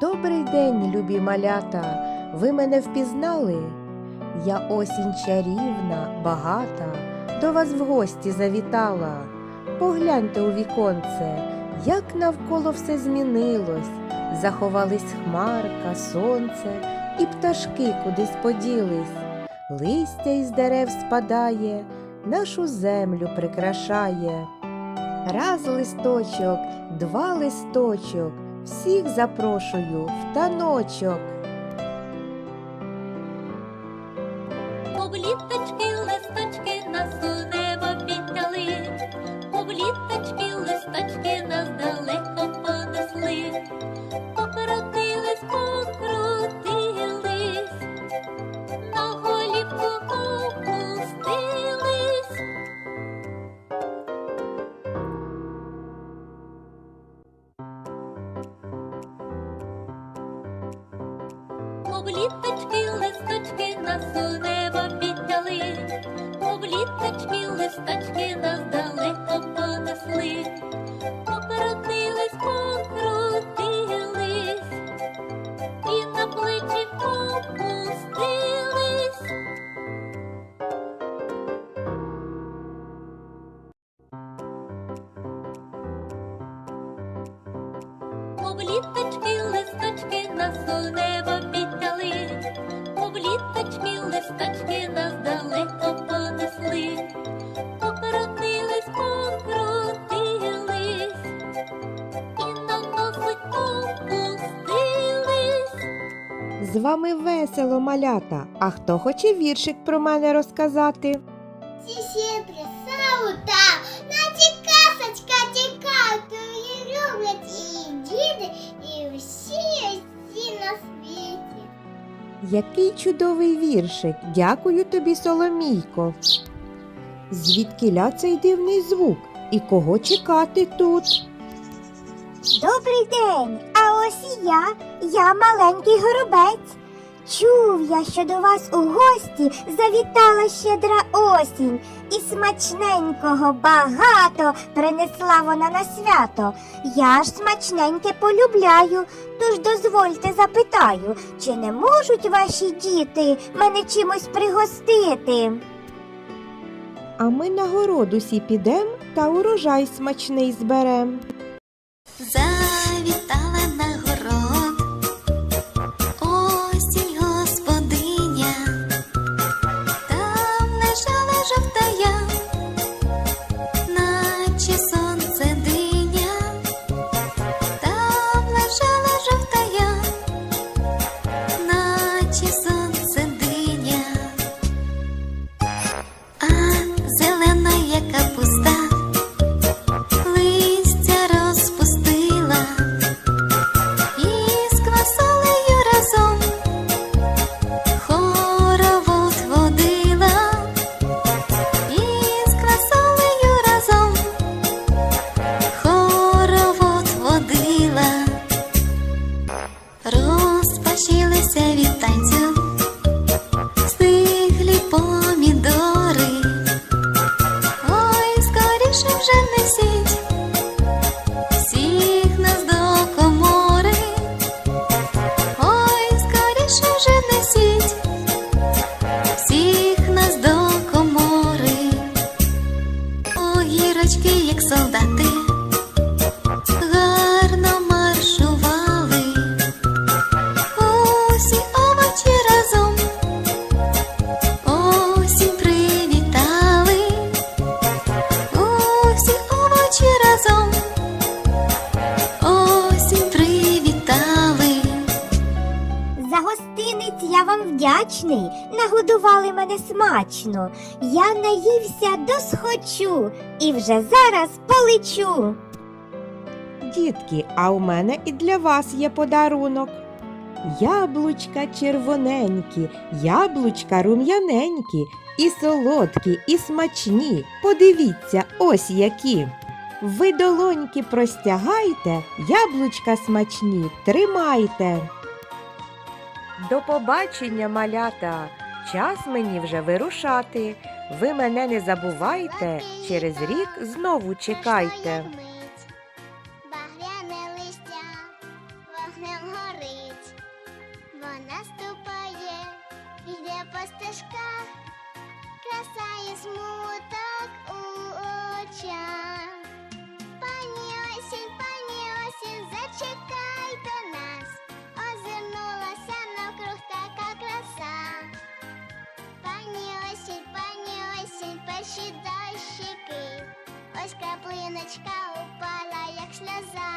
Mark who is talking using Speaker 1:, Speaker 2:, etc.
Speaker 1: Добрий день, любі малята. Ви мене впізнали? Я осінь чарівна, багата, до вас в гості завітала. Погляньте у віконце, як навколо все змінилось. Заховались хмарка, сонце, і пташки кудись поділись. Листя із дерев спадає, нашу землю прикрашає. Раз листочок, два листочок, всіх запрошую в таночок.
Speaker 2: Мов літочки, листочки нас у небо підняли, мов літочки, листочки нас далеко понесли, покрутились, покрутились, і на плечі опустились. Мов літочки, листочки нас у небо підняли,
Speaker 1: З вами весело, малята. А хто хоче віршик про мене розказати?
Speaker 3: Всі присаута, наче казочка тікає, то її люблять і діти, і всі, всі на світі.
Speaker 1: Який чудовий віршик. Дякую тобі, Соломійко. Звідкиля цей дивний звук? І кого чекати тут?
Speaker 3: Добрий день, а ось і я, я маленький горобець. Чув я, що до вас у гості завітала щедра осінь, і смачненького багато принесла вона на свято. Я ж смачненьке полюбляю, тож дозвольте запитаю, чи не можуть ваші діти мене чимось пригостити?
Speaker 1: А ми на город усі підем та урожай смачний зберем.
Speaker 2: Розпашілися від танцю, стиглі помідори. Ой, скоріше вже несіть всіх нас до комори. Ой, скоріше вже несіть всіх нас до комори. Огірочки, як солдати,
Speaker 3: За гостиниць я вам вдячний, нагодували мене смачно. Я наївся досхочу і вже зараз полечу.
Speaker 1: Дітки, а у мене і для вас є подарунок. Яблучка червоненькі, яблучка рум'яненькі, і солодкі, і смачні. Подивіться, ось які. Ви долоньки простягайте, яблучка смачні тримайте. До побачення, малята! Час мені вже вирушати. Ви мене не забувайте, через рік знову чекайте.
Speaker 3: Багряне листя вогнем горить, вона ступає, йде по стежках, краса і смуток у очах. очі дащики, ось краплиночка упала, як сльоза.